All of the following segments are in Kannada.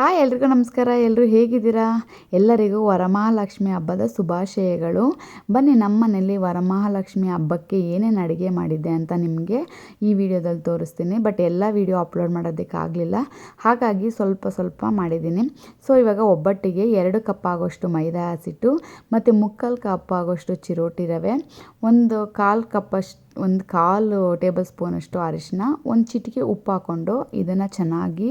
ಹಾಯ್, ಎಲ್ರಿಗೂ ನಮಸ್ಕಾರ. ಎಲ್ಲರೂ ಹೇಗಿದ್ದೀರಾ? ಎಲ್ಲರಿಗೂ ವರಮಹಾಲಕ್ಷ್ಮಿ ಹಬ್ಬದ ಶುಭಾಶಯಗಳು. ಬನ್ನಿ, ನಮ್ಮ ಮನೇಲಿ ವರಮಹಾಲಕ್ಷ್ಮಿ ಹಬ್ಬಕ್ಕೆ ಏನೇನು ಅಡುಗೆ ಮಾಡಿದ್ದೆ ಅಂತ ನಿಮಗೆ ಈ ವಿಡಿಯೋದಲ್ಲಿ ತೋರಿಸ್ತೀನಿ. ಬಟ್ ಎಲ್ಲ ವಿಡಿಯೋ ಅಪ್ಲೋಡ್ ಮಾಡೋದಕ್ಕಾಗಲಿಲ್ಲ ಹಾಗಾಗಿ ಸ್ವಲ್ಪ ಸ್ವಲ್ಪ ಮಾಡಿದ್ದೀನಿ. ಸೊ, ಇವಾಗ ಒಬ್ಬಟ್ಟಿಗೆ ಎರಡು ಕಪ್ ಆಗೋಷ್ಟು ಮೈದಾ ಹಸಿಟ್ಟು, ಮತ್ತು ಮುಕ್ಕಾಲು ಕಪ್ ಆಗೋಷ್ಟು ಚಿರೋಟಿ ರವೆ, ಒಂದು ಕಾಲು ಕಪ್ಪಷ್ಟು ಒಂದು ಕಾಲು ಟೇಬಲ್ ಸ್ಪೂನಷ್ಟು ಅರಿಶಿನ, ಒಂದು ಚಿಟಿಕೆ ಉಪ್ಪು ಹಾಕ್ಕೊಂಡು ಇದನ್ನು ಚೆನ್ನಾಗಿ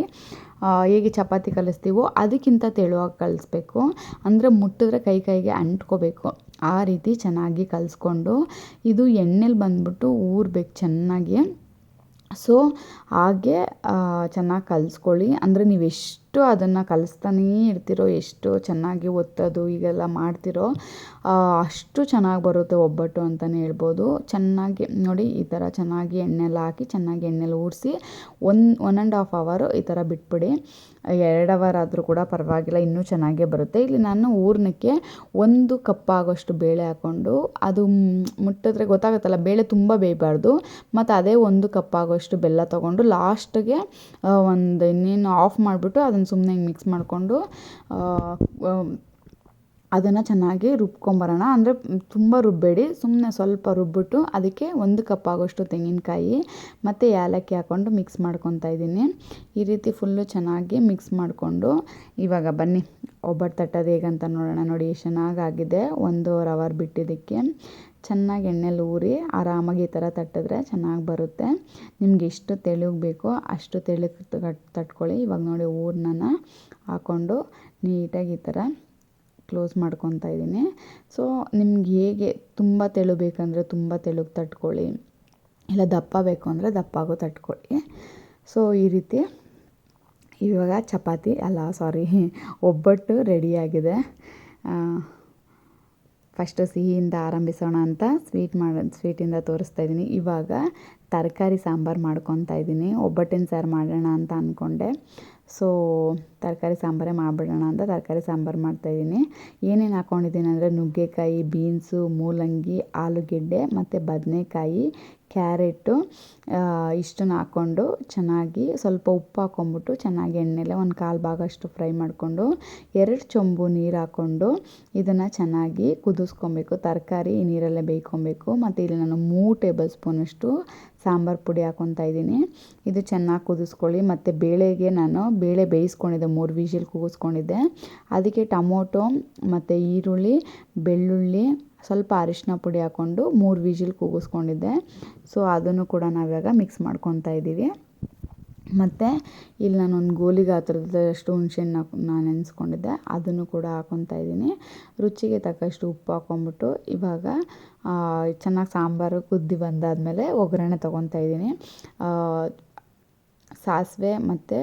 ಹೇಗೆ ಚಪಾತಿ ಕಲಿಸ್ತೀವೋ ಅದಕ್ಕಿಂತ ತೆಳುವಾಗಿ ಕಲಿಸ್ಬೇಕು. ಅಂದರೆ ಮುಟ್ಟಿದ್ರೆ ಕೈ ಕೈಗೆ ಅಂಟ್ಕೋಬೇಕು. ಆ ರೀತಿ ಚೆನ್ನಾಗಿ ಕಲಿಸ್ಕೊಂಡು ಇದು ಎಣ್ಣೆಲಿ ಬಂದುಬಿಟ್ಟು ಊರ್ಬೇಕು ಚೆನ್ನಾಗಿ. ಸೊ ಹಾಗೆ ಚೆನ್ನಾಗಿ ಕಲಿಸ್ಕೊಳ್ಳಿ. ಅಂದರೆ ನೀವು ಎಷ್ಟು ಅದನ್ನು ಕಲಿಸ್ತಾನೇ ಇರ್ತಿರೋ, ಎಷ್ಟು ಚೆನ್ನಾಗಿ ಒತ್ತೋದು ಈಗೆಲ್ಲ ಮಾಡ್ತಿರೋ ಅಷ್ಟು ಚೆನ್ನಾಗಿ ಬರುತ್ತೆ ಒಬ್ಬಟ್ಟು ಅಂತಲೇ ಹೇಳ್ಬೋದು. ಚೆನ್ನಾಗಿ, ನೋಡಿ, ಈ ಥರ ಚೆನ್ನಾಗಿ ಎಣ್ಣೆಲ್ಲ ಹಾಕಿ, ಚೆನ್ನಾಗಿ ಎಣ್ಣೆಲಿ ಊರಿಸಿ, ಒನ್ ಒನ್ ಆ್ಯಂಡ್ ಹಾಫ್ ಅವರು ಈ ಥರ ಬಿಟ್ಬಿಡಿ. ಎರಡು ಅವರ್ ಆದರೂ ಕೂಡ ಪರವಾಗಿಲ್ಲ, ಇನ್ನೂ ಚೆನ್ನಾಗೇ ಬರುತ್ತೆ. ಇಲ್ಲಿ ನಾನು ಊರ್ನಕ್ಕೆ ಒಂದು ಕಪ್ ಆಗೋಷ್ಟು ಬೇಳೆ ಹಾಕ್ಕೊಂಡು, ಅದು ಮುಟ್ಟಿದ್ರೆ ಗೊತ್ತಾಗುತ್ತಲ್ಲ, ಬೇಳೆ ತುಂಬ ಬೇಯಬಾರ್ದು. ಮತ್ತು ಅದೇ ಒಂದು ಕಪ್ ಆಗೋಷ್ಟು ಬೆಲ್ಲ ತೊಗೊಂಡು ಲಾಸ್ಟಿಗೆ ಒಂದು ಇನ್ನೇನು ಆಫ್ ಮಾಡಿಬಿಟ್ಟು ಅದನ್ನು ಸುಮ್ಮನೆ ಹಿಂಗೆ ಮಿಕ್ಸ್ ಮಾಡಿಕೊಂಡು ಅದನ್ನು ಚೆನ್ನಾಗಿ ರುಬ್ಕೊಂಬರೋಣ. ಅಂದರೆ ತುಂಬ ರುಬ್ಬೇಡಿ. ಸುಮ್ಮನೆ ಸ್ವಲ್ಪ ರುಬ್ಬಿಟ್ಟು ಅದಕ್ಕೆ ಒಂದು ಕಪ್ ಆಗೋಷ್ಟು ತೆಂಗಿನಕಾಯಿ ಮತ್ತು ಏಲಕ್ಕಿ ಹಾಕ್ಕೊಂಡು ಮಿಕ್ಸ್ ಮಾಡ್ಕೊತಾ ಇದ್ದೀನಿ. ಈ ರೀತಿ ಫುಲ್ಲು ಚೆನ್ನಾಗಿ ಮಿಕ್ಸ್ ಮಾಡಿಕೊಂಡು, ಇವಾಗ ಬನ್ನಿ. ಒಬ್ಬಟ್ಟು ತಟ್ಟೋದು ಹೇಗಂತ ನೋಡೋಣ. ನೋಡಿ ಎಷ್ಟು ಚೆನ್ನಾಗಾಗಿದೆ. ಒಂದು ಅವರ್ ಬಿಟ್ಟಿದ್ದಕ್ಕೆ. ಚೆನ್ನಾಗಿ ಎಣ್ಣೆಲಿ ಊರಿ ಆರಾಮಾಗಿ ಈ ಥರ ತಟ್ಟಿದ್ರೆ ಚೆನ್ನಾಗಿ ಬರುತ್ತೆ. ನಿಮ್ಗೆ ಎಷ್ಟು ತೆಳುಗೆ ಬೇಕೋ ಅಷ್ಟು ತೆಳುಗೆ ತಟ್ಕೊಳ್ಳಿ. ಇವಾಗ ನೋಡಿ ಹೂರ್ಣನ ಹಾಕ್ಕೊಂಡು ನೀಟಾಗಿ ಈ ಥರ ಕ್ಲೋಸ್ ಮಾಡ್ಕೊತಾ ಇದ್ದೀನಿ. ಸೊ, ನಿಮ್ಗೆ ಹೇಗೆ ತುಂಬ ತೆಳು ಬೇಕಂದರೆ ತುಂಬ ತೆಳುಗೆ ತಟ್ಕೊಳ್ಳಿ. ಇಲ್ಲ ದಪ್ಪ ಬೇಕು ಅಂದರೆ ದಪ್ಪಾಗೂ ತಟ್ಕೊಳ್ಳಿ. ಸೊ, ಈ ರೀತಿ ಇವಾಗ ಚಪಾತಿ, ಅಲ್ಲ ಸಾರಿ ಒಬ್ಬಟ್ಟು ರೆಡಿಯಾಗಿದೆ ಫಸ್ಟು ಸಿಹಿಯಿಂದ ಆರಂಭಿಸೋಣ ಅಂತ ಸ್ವೀಟ್ ಮಾಡ, ಸ್ವೀಟಿಂದ ತೋರಿಸ್ತಾ ಇದ್ದೀನಿ. ಇವಾಗ ತರಕಾರಿ ಸಾಂಬಾರು ಮಾಡ್ಕೊತಾ ಇದ್ದೀನಿ. ಒಬ್ಬಟ್ಟಿನ ಸಾರು ಮಾಡೋಣ ಅಂತ ಅಂದ್ಕೊಂಡೆ ಸೊ ತರಕಾರಿ ಸಾಂಬಾರೇ ಮಾಡಿಬಿಡೋಣ ಅಂತ ತರಕಾರಿ ಸಾಂಬಾರು ಮಾಡ್ತಾಯಿದ್ದೀನಿ ಏನೇನು ಹಾಕ್ಕೊಂಡಿದ್ದೀನಿ ಅಂದರೆ ನುಗ್ಗೆಕಾಯಿ, ಬೀನ್ಸು, ಮೂಲಂಗಿ, ಆಲೂಗೆಡ್ಡೆ ಮತ್ತು ಬದನೆಕಾಯಿ ಕ್ಯಾರೆಟು ಇಷ್ಟನ್ನು ಹಾಕ್ಕೊಂಡು ಚೆನ್ನಾಗಿ ಸ್ವಲ್ಪ ಉಪ್ಪು ಹಾಕ್ಕೊಂಬಿಟ್ಟು ಚೆನ್ನಾಗಿ ಎಣ್ಣೆಲೆ ಒಂದು ಕಾಲು ಭಾಗಷ್ಟು ಫ್ರೈ ಮಾಡಿಕೊಂಡು, ಎರಡು ಚೊಂಬು ನೀರು ಹಾಕ್ಕೊಂಡು ಇದನ್ನು ಚೆನ್ನಾಗಿ ಕುದಿಸ್ಕೊಬೇಕು. ತರಕಾರಿ ಈ ನೀರಲ್ಲೇ ಬೇಯ್ಕೊಬೇಕು. ಮತ್ತು ಇಲ್ಲಿ ನಾನು ಮೂರು ಟೇಬಲ್ ಸ್ಪೂನಷ್ಟು ಸಾಂಬಾರು ಪುಡಿ ಹಾಕ್ಕೊತಾ ಇದ್ದೀನಿ. ಇದು ಚೆನ್ನಾಗಿ ಕುದಿಸ್ಕೊಳ್ಳಿ. ಮತ್ತು ಬೇಳೆಗೆ ನಾನು ಬೇಳೆ ಬೇಯಿಸ್ಕೊಂಡಿದ್ದೆ, ಮೂರು ವಿಷಿಲ್ ಕೂಗಿಸ್ಕೊಂಡಿದ್ದೆ ಅದಕ್ಕೆ ಟೊಮೊಟೊ, ಮತ್ತು ಈರುಳ್ಳಿ, ಬೆಳ್ಳುಳ್ಳಿ ಸ್ವಲ್ಪ ಅರಿಶಿನ ಪುಡಿ ಹಾಕ್ಕೊಂಡು ಮೂರು ವಿಜಿಲ್ ಕೂಗಿಸ್ಕೊಂಡಿದ್ದೆ. ಸೊ ಅದನ್ನು ಕೂಡ ನಾವಿವಾಗ ಮಿಕ್ಸ್ ಮಾಡ್ಕೊತಾ ಇದ್ದೀವಿ. ಮತ್ತು ಇಲ್ಲಿ ನಾನೊಂದು ಗೋಲಿ ಗಾತ್ರದಷ್ಟು ಹುಣ್ಸೆಣ್ಣ ನಾನು ನೆನೆಸ್ಕೊಂಡಿದ್ದೆ ಅದನ್ನು ಕೂಡ ಹಾಕ್ಕೊತಾ ಇದ್ದೀನಿ. ರುಚಿಗೆ ತಕ್ಕಷ್ಟು ಉಪ್ಪು ಹಾಕ್ಕೊಂಬಿಟ್ಟು ಇವಾಗ ಚೆನ್ನಾಗಿ ಸಾಂಬಾರು ಕುದ್ದು ಬಂದಾದಮೇಲೆ ಒಗ್ಗರಣೆ ತೊಗೊತಾ ಇದ್ದೀನಿ. ಸಾಸಿವೆ ಮತ್ತು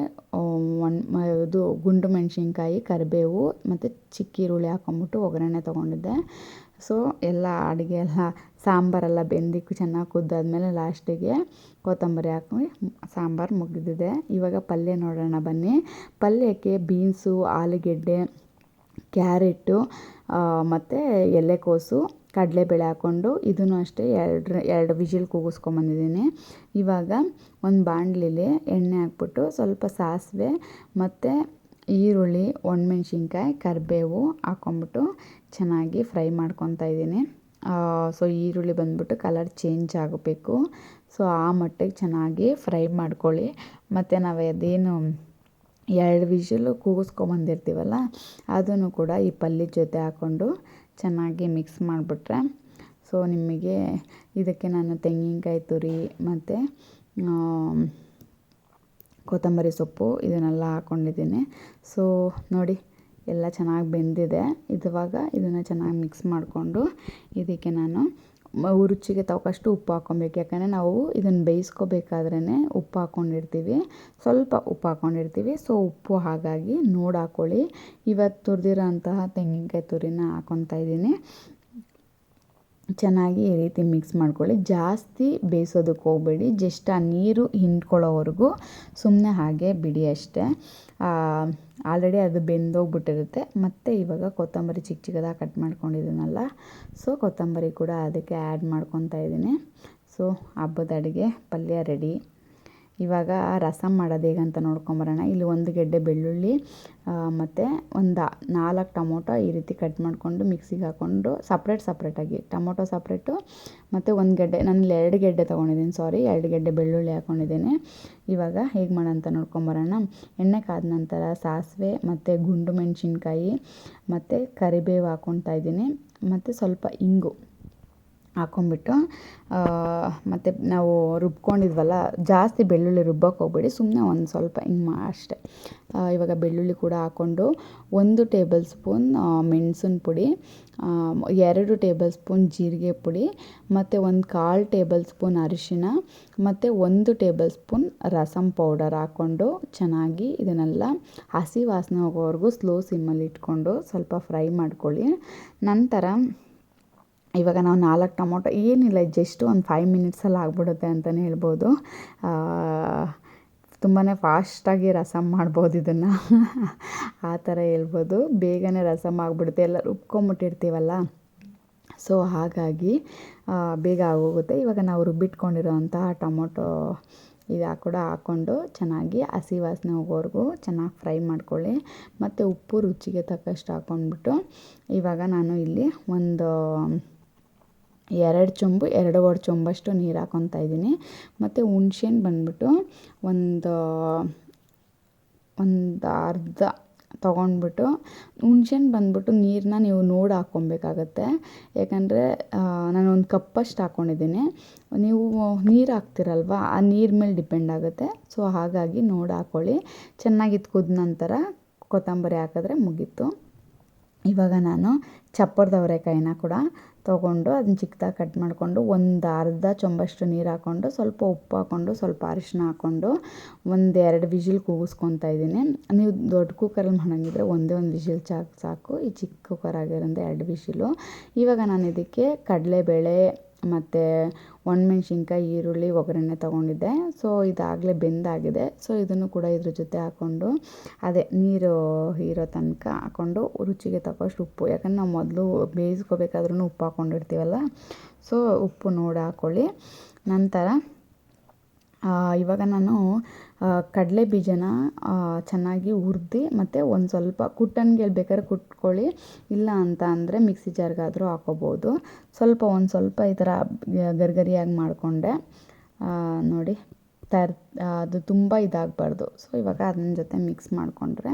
ಇದು ಗುಂಡು ಮೆಣಸಿನ್ಕಾಯಿ, ಕರಿಬೇವು ಮತ್ತು ಚಿಕ್ಕ ಈರುಳ್ಳಿ ಹಾಕ್ಕೊಂಬಿಟ್ಟು ಒಗ್ಗರಣೆ ತೊಗೊಂಡಿದ್ದೆ. ಸೊ ಎಲ್ಲ ಅಡುಗೆ ಎಲ್ಲ, ಸಾಂಬಾರೆಲ್ಲ ಬೆಂದಿಕ್ಕು ಚೆನ್ನಾಗಿ ಕುದ್ದಾದಮೇಲೆ ಲಾಸ್ಟಿಗೆ ಕೊತ್ತಂಬರಿ ಹಾಕಿ ಸಾಂಬಾರು ಮುಗಿದಿದೆ. ಇವಾಗ ಪಲ್ಯ ನೋಡೋಣ ಬನ್ನಿ. ಪಲ್ಯಕ್ಕೆ ಬೀನ್ಸು, ಆಲೂಗೆಡ್ಡೆ, ಕ್ಯಾರೆಟು ಮತ್ತು ಎಲೆಕೋಸು, ಕಡಲೆಬೇಳೆ ಹಾಕ್ಕೊಂಡು ಇದನ್ನು ಅಷ್ಟೇ ಎರಡು ಎರಡು ವಿಜಿಲ್ ಕೂಗಿಸ್ಕೊಂಬಂದಿದ್ದೀನಿ. ಇವಾಗ ಒಂದು ಬಾಣಲಿಲಿ ಎಣ್ಣೆ ಹಾಕ್ಬಿಟ್ಟು ಸ್ವಲ್ಪ ಸಾಸಿವೆ ಮತ್ತು ಈರುಳ್ಳಿ, ಒಣಮೆಣ್ಸಿನ್ಕಾಯಿ, ಕರಿಬೇವು ಹಾಕ್ಕೊಂಬಿಟ್ಟು ಚೆನ್ನಾಗಿ ಫ್ರೈ ಮಾಡ್ಕೊತಾ ಇದ್ದೀನಿ. ಸೊ ಈರುಳ್ಳಿ ಬಂದ್ಬಿಟ್ಟು ಕಲರ್ ಚೇಂಜ್ ಆಗಬೇಕು. ಸೊ ಆ ಮಟ್ಟಿಗೆ ಚೆನ್ನಾಗಿ ಫ್ರೈ ಮಾಡ್ಕೊಳ್ಳಿ. ಮತ್ತು ನಾವು ಅದೇನು ಎರಡು ವಿಷಲು ಕೂಗಿಸ್ಕೊಂಬಂದಿರ್ತೀವಲ್ಲ ಅದನ್ನು ಕೂಡ ಈ ಪಲ್ಯದ ಜೊತೆ ಹಾಕ್ಕೊಂಡು ಚೆನ್ನಾಗಿ ಮಿಕ್ಸ್ ಮಾಡಿಬಿಟ್ರೆ, ಸೊ ನಿಮಗೆ ಇದಕ್ಕೆ ನಾನು ತೆಂಗಿನಕಾಯಿ ತುರಿ ಮತ್ತು ಕೊತ್ತಂಬರಿ ಸೊಪ್ಪು ಇದನ್ನೆಲ್ಲ ಹಾಕ್ಕೊಂಡಿದ್ದೀನಿ ಸೊ ನೋಡಿ, ಎಲ್ಲ ಚೆನ್ನಾಗಿ ಬೆಂದಿದೆ. ಇದುವಾಗ ಇದನ್ನು ಚೆನ್ನಾಗಿ ಮಿಕ್ಸ್ ಮಾಡಿಕೊಂಡು ಇದಕ್ಕೆ ನಾನು ರುಚಿಗೆ ತಕ್ಕಷ್ಟು ಉಪ್ಪು ಹಾಕ್ಕೊಬೇಕು. ಯಾಕಂದರೆ ನಾವು ಇದನ್ನು ಬೇಯಿಸ್ಕೋಬೇಕಾದ್ರೇ ಉಪ್ಪು ಹಾಕ್ಕೊಂಡಿರ್ತೀವಿ ಸ್ವಲ್ಪ ಉಪ್ಪು ಹಾಕ್ಕೊಂಡಿರ್ತೀವಿ ಸೊ ಉಪ್ಪು ಹಾಗಾಗಿ ನೋಡಿ ಹಾಕ್ಕೊಳ್ಳಿ ಇವತ್ತು ತುರಿದಿರೋ ಅಂತಹ ತೆಂಗಿನಕಾಯಿ ತುರಿನ ಹಾಕ್ಕೊತಾ ಇದ್ದೀನಿ. ಚೆನ್ನಾಗಿ ಈ ರೀತಿ ಮಿಕ್ಸ್ ಮಾಡ್ಕೊಳ್ಳಿ. ಜಾಸ್ತಿ ಬೇಯಿಸೋದಕ್ಕೆ ಹೋಗಬೇಡಿ. ಜಸ್ಟ್ ಆ ನೀರು ಹಿಂಡ್ಕೊಳ್ಳೋವರೆಗೂ ಸುಮ್ಮನೆ ಹಾಗೆ ಬಿಡಿ ಅಷ್ಟೇ. ಆಲ್ರೆಡಿ ಅದು ಬೆಂದೋಗ್ಬಿಟ್ಟಿರುತ್ತೆ. ಮತ್ತು ಇವಾಗ ಕೊತ್ತಂಬರಿ ಚಿಕ್ಕ ಚಿಕ್ಕದಾಗಿ ಕಟ್ ಮಾಡ್ಕೊಂಡಿದ್ದೀನಲ್ಲ. ಸೊ, ಕೊತ್ತಂಬರಿ ಕೂಡ ಅದಕ್ಕೆ ಆ್ಯಡ್ ಮಾಡ್ಕೊತಾ ಇದ್ದೀನಿ. ಸೊ, ಹಬ್ಬದ ಅಡುಗೆ ಪಲ್ಯ ರೆಡಿ. ಇವಾಗ ರಸಂ ಮಾಡೋದು ಹೇಗಂತ ನೋಡ್ಕೊಂಬರೋಣ. ಇಲ್ಲಿ ಒಂದು ಗೆಡ್ಡೆ ಬೆಳ್ಳುಳ್ಳಿ ಮತ್ತು ಒಂದು ನಾಲ್ಕು ಟೊಮೊಟೊ ಈ ರೀತಿ ಕಟ್ ಮಾಡಿಕೊಂಡು ಮಿಕ್ಸಿಗೆ ಹಾಕ್ಕೊಂಡು ಸಪ್ರೇಟ್ ಸಪ್ರೇಟಾಗಿ ಟೊಮೊಟೊ ಸಪ್ರೇಟು ಮತ್ತು ಒಂದು ಗೆಡ್ಡೆ, ನಾನು ಎರಡು ಗೆಡ್ಡೆ ತೊಗೊಂಡಿದ್ದೀನಿ ಸಾರಿ ಎರಡು ಗೆಡ್ಡೆ ಬೆಳ್ಳುಳ್ಳಿ ಹಾಕ್ಕೊಂಡಿದ್ದೀನಿ ಇವಾಗ ಹೇಗೆ ಮಾಡೋಂತ ನೋಡ್ಕೊಂಬರೋಣ. ಎಣ್ಣೆ ಕಾದ ನಂತರ ಸಾಸಿವೆ ಮತ್ತು ಗುಂಡು ಮೆಣಸಿನ್ಕಾಯಿ ಮತ್ತು ಕರಿಬೇವು ಹಾಕ್ಕೊತಾ ಇದ್ದೀನಿ. ಮತ್ತು ಸ್ವಲ್ಪ ಇಂಗು. ಹಾಕ್ಕೊಂಬಿಟ್ಟು ಮತ್ತು ನಾವು ರುಬ್ಕೊಂಡಿದ್ವಲ್ಲ, ಜಾಸ್ತಿ ಬೆಳ್ಳುಳ್ಳಿ ರುಬ್ಬಕ್ಕೆ ಹೋಗ್ಬೇಡಿ ಸುಮ್ಮನೆ ಒಂದು ಸ್ವಲ್ಪ ಹಿಂಗೆ ಮಾ, ಅಷ್ಟೆ. ಇವಾಗ ಬೆಳ್ಳುಳ್ಳಿ ಕೂಡ ಹಾಕ್ಕೊಂಡು ಒಂದು ಟೇಬಲ್ ಸ್ಪೂನ್ ಮೆಣಸಿನ ಪುಡಿ ಎರಡು ಟೇಬಲ್ ಸ್ಪೂನ್ ಜೀರಿಗೆ ಪುಡಿ, ಮತ್ತು ಒಂದು ಕಾಲು ಟೇಬಲ್ ಸ್ಪೂನ್ ಅರಿಶಿನ ಮತ್ತು ಒಂದು ಟೇಬಲ್ ಸ್ಪೂನ್ ರಸಮ್ ಪೌಡರ್ ಹಾಕ್ಕೊಂಡು ಚೆನ್ನಾಗಿ ಇದನ್ನೆಲ್ಲ ಹಸಿ ವಾಸನೆ ಹೋಗೋವರೆಗೂ ಸ್ಲೋ ಸಿಮ್ಮಲ್ಲಿ ಇಟ್ಕೊಂಡು ಸ್ವಲ್ಪ ಫ್ರೈ ಮಾಡ್ಕೊಳ್ಳಿ. ನಂತರ ಇವಾಗ ನಾವು ನಾಲ್ಕು ಟೊಮೊಟೊ ಏನಿಲ್ಲ ಜಸ್ಟ್ ಒಂದು ಫೈವ್ ಮಿನಿಟ್ಸಲ್ಲಿ ಆಗ್ಬಿಡುತ್ತೆ ಅಂತಲೇ ಹೇಳ್ಬೋದು. ತುಂಬಾ ಫಾಸ್ಟಾಗಿ ರಸಮ್ ಮಾಡ್ಬೋದು ಇದನ್ನು. ಆ ಥರ ಹೇಳ್ಬೋದು. ಬೇಗನೆ ರಸಮ್ ಆಗಿಬಿಡುತ್ತೆ. ಎಲ್ಲ ರುಬ್ಕೊಂಬಿಟ್ಟಿರ್ತೀವಲ್ಲ? ಸೊ ಹಾಗಾಗಿ ಬೇಗ ಆಗೋಗುತ್ತೆ. ಇವಾಗ ನಾವು ರುಬ್ಬಿಟ್ಕೊಂಡಿರೋಂತಹ ಟೊಮೊಟೊ ಇದು ಕೂಡ ಹಾಕ್ಕೊಂಡು ಚೆನ್ನಾಗಿ ಹಸಿ ವಾಸನೆ ಹೋಗೋವರೆಗೂ ಚೆನ್ನಾಗಿ ಫ್ರೈ ಮಾಡ್ಕೊಳ್ಳಿ. ಮತ್ತು ಉಪ್ಪು ರುಚಿಗೆ ತಕ್ಕಷ್ಟು ಹಾಕ್ಕೊಂಡ್ಬಿಟ್ಟು ಇವಾಗ ನಾನು ಇಲ್ಲಿ ಒಂದು ಎರಡು ಚೊಂಬು ಎರಡೂವರೆ ಚೊಂಬಷ್ಟು ನೀರು ಹಾಕ್ಕೊತಾ ಇದ್ದೀನಿ. ಮತ್ತು ಹುಣ್ಸೇಹಣ್ಣು ಬಂದ್ಬಿಟ್ಟು ಒಂದು ಒಂದು ಅರ್ಧ ತೊಗೊಂಡ್ಬಿಟ್ಟು ಹುಣ್ಸೇಹಣ್ಣು ಬಂದ್ಬಿಟ್ಟು ನೀರನ್ನ ನೀವು ನೋಡಿ ಹಾಕ್ಕೊಬೇಕಾಗತ್ತೆ. ಯಾಕಂದರೆ ನಾನು ಒಂದು ಕಪ್ಪಷ್ಟು ಹಾಕ್ಕೊಂಡಿದ್ದೀನಿ ನೀವು ನೀರು ಹಾಕ್ತಿರಲ್ವ, ಆ ನೀರು ಮೇಲೆ ಡಿಪೆಂಡ್ ಆಗುತ್ತೆ. ಸೊ, ಹಾಗಾಗಿ ನೋಡಿ ಹಾಕ್ಕೊಳ್ಳಿ ಚೆನ್ನಾಗಿ ಕುದ್ದ ನಂತರ ಕೊತ್ತಂಬರಿ ಹಾಕಿದ್ರೆ ಮುಗೀತು. ಇವಾಗ ನಾನು ಚಪ್ಪರದ ಅವರೆಕಾಯಿನ ಕೂಡ ತೊಗೊಂಡು ಅದನ್ನ ಚಿಕ್ಕದಾಗಿ ಕಟ್ ಮಾಡಿಕೊಂಡು ಒಂದು ಅರ್ಧ ಚೊಂಬಷ್ಟು ನೀರು ಹಾಕ್ಕೊಂಡು ಸ್ವಲ್ಪ ಉಪ್ಪು ಹಾಕ್ಕೊಂಡು ಸ್ವಲ್ಪ ಅರಿಶಿನ ಹಾಕ್ಕೊಂಡು ಒಂದು ಎರಡು ವಿಜಿಲ್ ಕೂಗಿಸ್ಕೊತಾ ಇದ್ದೀನಿ. ನೀವು ದೊಡ್ಡ ಕುಕ್ಕರಲ್ಲಿ ಮಾಡೋಂಗಿದ್ರೆ ಒಂದೇ ಒಂದು ವಿಜಿಲ್ ಚಾಕ್ ಸಾಕು. ಈ ಚಿಕ್ಕ ಕುಕ್ಕರ್ ಆಗಿರೋದ್ರಿಂದ ಎರಡು ವಿಜಿಲು. ಇವಾಗ ನಾನು ಇದಕ್ಕೆ ಕಡಲೆಬೇಳೆ ಮತ್ತು ಒಣಮೆಣ್ಸಿನ್ಕಾಯಿ ಈರುಳ್ಳಿ, ಒಗ್ಗರಣೆ ತೊಗೊಂಡಿದ್ದೆ. ಸೊ ಇದಾಗಲೇ ಬೆಂದಾಗಿದೆ. ಸೊ ಇದನ್ನು ಕೂಡ ಇದ್ರ ಜೊತೆ ಹಾಕ್ಕೊಂಡು ಅದೇ ನೀರು ಇರೋ ತನಕ ಹಾಕ್ಕೊಂಡು ರುಚಿಗೆ ತಕ್ಕಷ್ಟು ಉಪ್ಪು. ಯಾಕಂದ್ರೆ ನಾವು ಮೊದಲು ಬೇಯಿಸ್ಕೋಬೇಕಾದ್ರೂ ಉಪ್ಪು ಹಾಕ್ಕೊಂಡಿರ್ತೀವಲ್ಲ ಸೊ ಉಪ್ಪು ನೋಡಿ ಹಾಕ್ಕೊಳ್ಳಿ ನಂತರ ಇವಾಗ ನಾನು ಕಡಲೆ ಬೀಜನ ಚೆನ್ನಾಗಿ ಹುರ್ದು ಮತ್ತು ಒಂದು ಸ್ವಲ್ಪ ಕುಟ್ಟನ್ಗೆ ಬೇಕಾದ್ರೆ ಕುಟ್ಕೊಳ್ಳಿ. ಇಲ್ಲ ಅಂತ ಅಂದರೆ ಮಿಕ್ಸಿ ಜಾರ್ಗಾದರೂ ಹಾಕ್ಕೋಬೋದು ಸ್ವಲ್ಪ ಒಂದು ಸ್ವಲ್ಪ ಈ ಥರ ಗರಿಗರಿಯಾಗಿ ಮಾಡಿಕೊಂಡೆ. ನೋಡಿ, ತರ್ ಅದು ತುಂಬ ಇದಾಗಬಾರ್ದು. ಸೊ ಇವಾಗ ಅದನ್ನ ಜೊತೆ ಮಿಕ್ಸ್ ಮಾಡಿಕೊಂಡ್ರೆ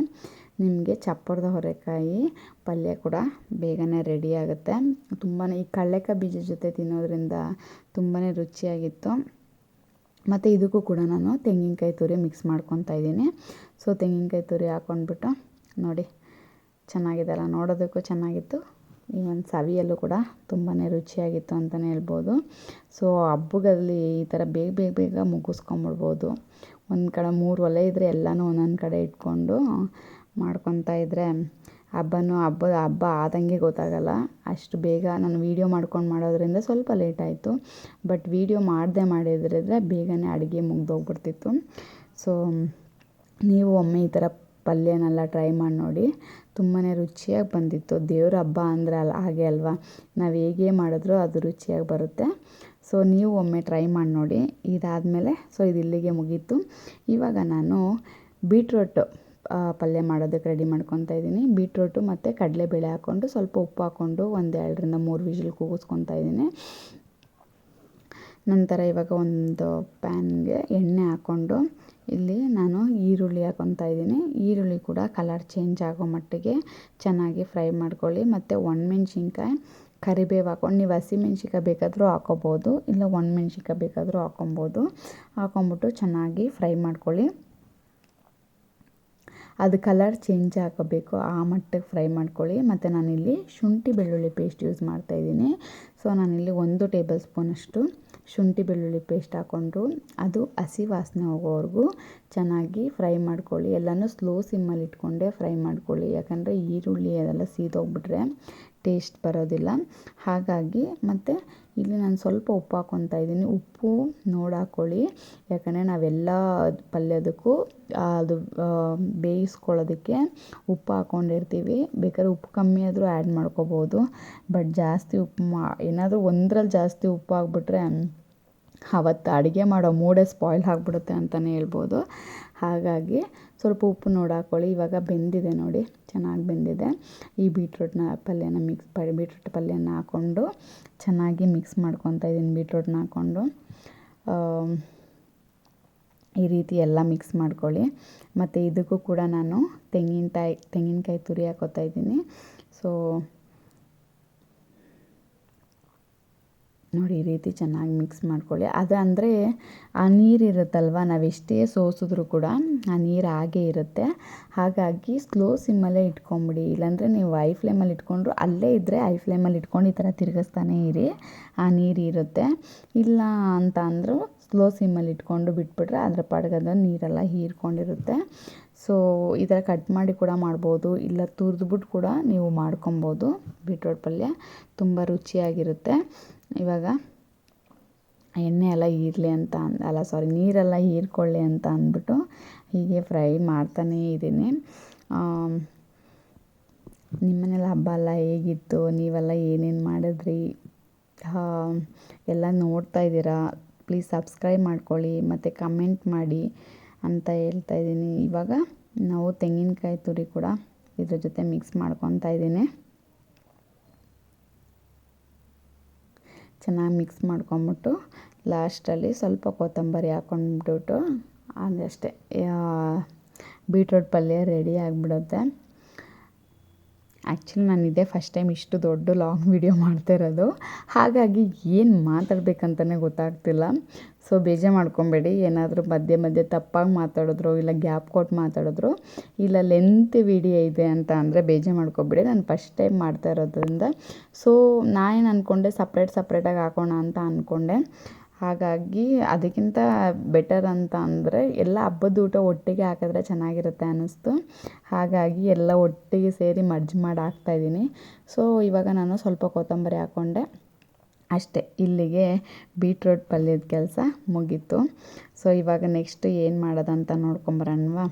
ನಿಮಗೆ ಚಪ್ಪರದ ಹೊರೆಕಾಯಿ ಪಲ್ಯ ಕೂಡ ಬೇಗನೆ ರೆಡಿ ಆಗುತ್ತೆ. ತುಂಬಾ ಈ ಕಡಲೆಕಾಯಿ ಬೀಜ ಜೊತೆ ತಿನ್ನೋದ್ರಿಂದ ತುಂಬಾ ರುಚಿಯಾಗಿತ್ತು. ಮತ್ತು ಇದಕ್ಕೂ ಕೂಡ ನಾನು ತೆಂಗಿನಕಾಯಿ ತುರಿ ಮಿಕ್ಸ್ ಮಾಡ್ಕೊತಾ ಇದ್ದೀನಿ. ಸೊ ತೆಂಗಿನಕಾಯಿ ತುರಿ ಹಾಕ್ಕೊಂಡ್ಬಿಟ್ಟು ನೋಡಿ ಚೆನ್ನಾಗಿದೆಲ್ಲ ನೋಡೋದಕ್ಕೂ ಚೆನ್ನಾಗಿತ್ತು. ಈ ಒಂದು ಸವಿಯಲ್ಲೂ ಕೂಡ ತುಂಬಾ ರುಚಿಯಾಗಿತ್ತು ಅಂತಲೇ ಹೇಳ್ಬೋದು. ಸೊ ಹಬ್ಬಗಳಲ್ಲಿ ಈ ಥರ ಬೇಗ ಬೇಗ ಬೇಗ ಮುಗಿಸ್ಕೊಂಬಿಡ್ಬೋದು. ಒಂದು ಕಡೆ ಮೂರು ಒಲೆ ಇದ್ದರೆ ಎಲ್ಲನೂ ಒಂದೊಂದು ಕಡೆ ಇಟ್ಕೊಂಡು ಮಾಡ್ಕೊತಾ ಇದ್ದರೆ ಹಬ್ಬನೂ ಹಬ್ಬ ಹಬ್ಬ ಆದಂಗೆ ಗೊತ್ತಾಗಲ್ಲ. ಅಷ್ಟು ಬೇಗ ನಾನು ವೀಡಿಯೋ ಮಾಡ್ಕೊಂಡು ಮಾಡೋದರಿಂದ ಸ್ವಲ್ಪ ಲೇಟಾಯಿತು ಬಟ್ ವೀಡಿಯೋ ಮಾಡದೆ ಮಾಡಿದ್ರಿದ್ರೆ ಬೇಗನೆ ಅಡುಗೆ ಮುಗ್ದೋಗ್ಬಿಡ್ತಿತ್ತು. ಸೊ ನೀವು ಒಮ್ಮೆ ಈ ಥರ ಪಲ್ಯನೆಲ್ಲ ಟ್ರೈ ಮಾಡಿ ನೋಡಿ. ತುಂಬಾ ರುಚಿಯಾಗಿ ಬಂದಿತ್ತು. ದೇವ್ರ ಹಬ್ಬ ಅಂದರೆ ಅಲ್ಲ ಹಾಗೆ ಅಲ್ವಾ? ನಾವು ಹೇಗೆ ಮಾಡಿದ್ರೂ ಅದು ರುಚಿಯಾಗಿ ಬರುತ್ತೆ. ಸೊ ನೀವು ಒಮ್ಮೆ ಟ್ರೈ ಮಾಡಿ ನೋಡಿ. ಇದಾದಮೇಲೆ ಸೊ ಇದು ಇಲ್ಲಿಗೆ ಮುಗೀತು. ಇವಾಗ ನಾನು ಬೀಟ್ರೋಟು ಪಲ್ಯ ಮಾಡೋದಕ್ಕೆ ರೆಡಿ ಮಾಡ್ಕೊತಾ ಇದ್ದೀನಿ. ಬೀಟ್ರೋಟು ಮತ್ತು ಕಡಲೆಬೇಳೆ ಹಾಕ್ಕೊಂಡು ಸ್ವಲ್ಪ ಉಪ್ಪು ಹಾಕ್ಕೊಂಡು ಒಂದು ಎರಡರಿಂದ ಮೂರು ವಿಜಿಲ್ ಕೂಗಿಸ್ಕೊತಾ ಇದ್ದೀನಿ. ನಂತರ ಇವಾಗ ಒಂದು ಪ್ಯಾನ್ಗೆ ಎಣ್ಣೆ ಹಾಕ್ಕೊಂಡು ಇಲ್ಲಿ ನಾನು ಈರುಳ್ಳಿ ಹಾಕೊತಾ ಇದ್ದೀನಿ. ಈರುಳ್ಳಿ ಕೂಡ ಕಲರ್ ಚೇಂಜ್ ಆಗೋ ಮಟ್ಟಿಗೆ ಚೆನ್ನಾಗಿ ಫ್ರೈ ಮಾಡ್ಕೊಳ್ಳಿ. ಮತ್ತು ಒಣಮೆಣ್ಸಿನ್ಕಾಯಿ, ಕರಿಬೇವು ಹಾಕ್ಕೊಂಡು ನೀವು ಹಸಿಮೆಣ್ಸಿನ್ಕಾಯಿ ಬೇಕಾದರೂ ಹಾಕೋಬೋದು, ಇಲ್ಲ ಒಣಮೆಣ್ಸಿನ್ಕಾಯಿ ಬೇಕಾದರೂ ಹಾಕ್ಕೊಬೋದು. ಹಾಕೊಂಬಿಟ್ಟು ಚೆನ್ನಾಗಿ ಫ್ರೈ ಮಾಡ್ಕೊಳ್ಳಿ. ಅದು ಕಲರ್ ಚೇಂಜ್ ಆಗಬೇಕು ಆ ಮಟ್ಟಕ್ಕೆ ಫ್ರೈ ಮಾಡ್ಕೊಳ್ಳಿ. ಮತ್ತು ನಾನಿಲ್ಲಿ ಶುಂಠಿ ಬೆಳ್ಳುಳ್ಳಿ ಪೇಸ್ಟ್ ಯೂಸ್ ಮಾಡ್ತಾಯಿದ್ದೀನಿ ಸೊ ನಾನಿಲ್ಲಿ ಒಂದು ಟೇಬಲ್ ಸ್ಪೂನಷ್ಟು ಶುಂಠಿ ಬೆಳ್ಳುಳ್ಳಿ ಪೇಸ್ಟ್ ಹಾಕ್ಕೊಂಡು ಅದು ಹಸಿ ವಾಸನೆ ಹೋಗೋವರೆಗೂ ಚೆನ್ನಾಗಿ ಫ್ರೈ ಮಾಡ್ಕೊಳ್ಳಿ. ಎಲ್ಲನೂ ಸ್ಲೋ ಸಿಮ್ಮಲ್ಲಿ ಇಟ್ಕೊಂಡೇ ಫ್ರೈ ಮಾಡ್ಕೊಳ್ಳಿ. ಯಾಕಂದರೆ ಈರುಳ್ಳಿ ಅದೆಲ್ಲ ಸೀದೋಗ್ಬಿಟ್ರೆ ಟೇಸ್ಟ್ ಬರೋದಿಲ್ಲ. ಹಾಗಾಗಿ ಮತ್ತು ಇಲ್ಲಿ ನಾನು ಸ್ವಲ್ಪ ಉಪ್ಪು ಹಾಕ್ಕೊತಾ ಇದ್ದೀನಿ. ಉಪ್ಪು ನೋಡಿ ಹಾಕ್ಕೊಳ್ಳಿ ಯಾಕಂದರೆ ನಾವೆಲ್ಲ ಪಲ್ಯದಕ್ಕೂ ಅದು ಬೇಯಿಸ್ಕೊಳ್ಳೋದಕ್ಕೆ ಉಪ್ಪು ಹಾಕ್ಕೊಂಡಿರ್ತೀವಿ ಬೇಕಾದ್ರೆ ಉಪ್ಪು ಕಮ್ಮಿ ಆದರೂ ಆ್ಯಡ್ ಮಾಡ್ಕೋಬೋದು. ಬಟ್ ಜಾಸ್ತಿ ಉಪ್ಪು ಮಾ, ಏನಾದರೂ ಒಂದ್ರಲ್ಲಿ ಜಾಸ್ತಿ ಉಪ್ಪು ಹಾಕ್ಬಿಟ್ರೆ ಅವತ್ತು ಅಡುಗೆ ಮಾಡೋ ಮೂಡೇ ಸ್ಪಾಯ್ಲ್ ಆಗಿಬಿಡುತ್ತೆ ಅಂತಲೇ ಹೇಳ್ಬೋದು. ಹಾಗಾಗಿ ಸ್ವಲ್ಪ ಉಪ್ಪು ನೋಡಿ ಹಾಕೊಳ್ಳಿ ಇವಾಗ ಬೆಂದಿದೆ ನೋಡಿ, ಚೆನ್ನಾಗಿ ಬೆಂದಿದೆ. ಈ ಬೀಟ್ರೂಟ್ನ ಪಲ್ಯನ ಮಿಕ್ಸ್ ಬೀಟ್ರೂಟ್ ಪಲ್ಯನ ಹಾಕ್ಕೊಂಡು ಚೆನ್ನಾಗಿ ಮಿಕ್ಸ್ ಮಾಡ್ಕೊತಾ ಇದ್ದೀನಿ ಬೀಟ್ರೂಟ್ನ ಹಾಕ್ಕೊಂಡು ಈ ರೀತಿ ಎಲ್ಲ ಮಿಕ್ಸ್ ಮಾಡ್ಕೊಳ್ಳಿ. ಮತ್ತು ಇದಕ್ಕೂ ಕೂಡ ನಾನು ತೆಂಗಿನಕಾಯಿ ತೆಂಗಿನಕಾಯಿ ತುರಿ ಹಾಕೋತಾ ಇದ್ದೀನಿ ಸೊ ನೋಡಿ ಈ ರೀತಿ ಚೆನ್ನಾಗಿ ಮಿಕ್ಸ್ ಮಾಡ್ಕೊಳ್ಳಿ. ಅದು ಅಂದರೆ ಆ ನೀರು ಇರುತ್ತಲ್ವ, ನಾವು ಎಷ್ಟೇ ಸೋಸಿದ್ರು ಕೂಡ ಆ ನೀರು ಹಾಗೇ ಇರುತ್ತೆ. ಹಾಗಾಗಿ ಸ್ಲೋ ಸಿಮ್ಮಲ್ಲೇ ಇಟ್ಕೊಂಬಿಡಿ. ಇಲ್ಲಾಂದರೆ ನೀವು ಐ ಫ್ಲೇಮಲ್ಲಿ ಇಟ್ಕೊಂಡ್ರು ಅಲ್ಲೇ ಇದ್ದರೆ ಐ ಫ್ಲೇಮಲ್ಲಿ ಇಟ್ಕೊಂಡು ಈ ಥರ ತಿರುಗಿಸ್ತಾನೇ ಇರಿ. ಆ ನೀರು ಇರುತ್ತೆ. ಇಲ್ಲ ಅಂತ ಅಂದರೂ ಸ್ಲೋ ಸಿಮ್ಮಲ್ಲಿ ಇಟ್ಕೊಂಡು ಬಿಟ್ಬಿಟ್ರೆ ಅದರ ಪಡಗದ ನೀರೆಲ್ಲ ಹೀರ್ಕೊಂಡಿರುತ್ತೆ. ಸೊ ಈ ಥರ ಕಟ್ ಮಾಡಿ ಕೂಡ ಮಾಡ್ಬೋದು. ಇಲ್ಲ ತುರಿದ್ಬಿಟ್ಟು ಕೂಡ ನೀವು ಮಾಡ್ಕೊಬೋದು. ಬೀಟ್ರೋಟ್ ಪಲ್ಯ ತುಂಬ ರುಚಿಯಾಗಿರುತ್ತೆ. ಇವಾಗ ಎಣ್ಣೆ ಎಲ್ಲ ಹೀರಲಿ ಅಂತ ಅಲ್ಲ ಸಾರಿ ನೀರೆಲ್ಲ ಹೀರ್ಕೊಳ್ಳಿ ಅಂತ ಅಂದ್ಬಿಟ್ಟು ಹೀಗೆ ಫ್ರೈ ಮಾಡ್ತಾನೇ ಇದ್ದೀನಿ. ನಿಮ್ಮನೇಲಿ ಹಬ್ಬ ಎಲ್ಲ ಹೇಗಿತ್ತು? ನೀವೆಲ್ಲ ಏನೇನು ಮಾಡಿದ್ರಿ? ಎಲ್ಲ ನೋಡ್ತಾ ಇದ್ದೀರಾ? ಪ್ಲೀಸ್ ಸಬ್ಸ್ಕ್ರೈಬ್ ಮಾಡ್ಕೊಳ್ಳಿ, ಮತ್ತು ಕಮೆಂಟ್ ಮಾಡಿ ಅಂತ ಹೇಳ್ತಾ ಇದ್ದೀನಿ. ಇವಾಗ ನಾವು ತೆಂಗಿನಕಾಯಿ ತುರಿ ಕೂಡ ಇದ್ರ ಜೊತೆ ಮಿಕ್ಸ್ ಮಾಡ್ಕೊತಾ ಇದ್ದೀನಿ. ಚೆನ್ನಾಗಿ ಮಿಕ್ಸ್ ಮಾಡ್ಕೊಂಬಿಟ್ಟು ಲಾಸ್ಟಲ್ಲಿ ಸ್ವಲ್ಪ ಕೊತ್ತಂಬರಿ ಹಾಕೊಂಡ್ಬಿಟ್ಟು ಅದಷ್ಟೇ ಬೀಟ್ರೋಟ್ ಪಲ್ಯ ರೆಡಿ ಆಗಿಬಿಡುತ್ತೆ. ಆ್ಯಕ್ಚುಲಿ ನಾನು ಇದೇ ಫಸ್ಟ್ ಟೈಮ್ ಇಷ್ಟು ದೊಡ್ಡ ಲಾಂಗ್ ವಿಡಿಯೋ ಮಾಡ್ತಾ ಇರೋದು. ಹಾಗಾಗಿ ಏನು ಮಾತಾಡಬೇಕಂತಲೇ ಗೊತ್ತಾಗ್ತಿಲ್ಲ. ಸೊ ಬೇಜಾರು ಮಾಡ್ಕೊಬೇಡಿ. ಏನಾದರೂ ಮಧ್ಯೆ ಮಧ್ಯೆ ತಪ್ಪಾಗಿ ಮಾತಾಡಿದ್ರು ಇಲ್ಲ ಗ್ಯಾಪ್ ಕೊಟ್ಟು ಮಾತಾಡಿದ್ರು ಇಲ್ಲ ಲೆಂತ್ ವಿಡಿಯೋ ಇದೆ ಅಂತ ಅಂದರೆ ಬೇಜಾರು ಮಾಡ್ಕೊಬೇಡಿ. ನಾನು ಫಸ್ಟ್ ಟೈಮ್ ಮಾಡ್ತಾ ಇರೋದ್ರಿಂದ. ಸೊ ನಾನೇನು ಅಂದ್ಕೊಂಡೆ ಸಪ್ರೇಟ್ ಸಪ್ರೇಟಾಗಿ ಹಾಕೋಣ ಅಂತ ಅಂದ್ಕೊಂಡೆ ಹಾಗಾಗಿ ಅದಕ್ಕಿಂತ ಬೆಟರ್ ಅಂತ ಅಂದರೆ ಎಲ್ಲ ಹಬ್ಬದ ಊಟ ಒಟ್ಟಿಗೆ ಹಾಕಿದ್ರೆ ಚೆನ್ನಾಗಿರುತ್ತೆ ಅನ್ನಿಸ್ತು. ಹಾಗಾಗಿ ಎಲ್ಲ ಒಟ್ಟಿಗೆ ಸೇರಿ ಮರ್ಜ್ ಮಾಡಿ ಹಾಕ್ತಾಯಿದ್ದೀನಿ ಸೊ ಇವಾಗ ನಾನು ಸ್ವಲ್ಪ ಕೊತ್ತಂಬರಿ ಹಾಕ್ಕೊಂಡೆ ಅಷ್ಟೇ, ಇಲ್ಲಿಗೆ ಬೀಟ್ರೋಟ್ ಪಲ್ಯದ ಕೆಲಸ ಮುಗೀತು. ಸೊ ಇವಾಗ ನೆಕ್ಸ್ಟ್ ಏನು ಮಾಡೋದಂತ ನೋಡ್ಕೊಂಬರೋಣವಾ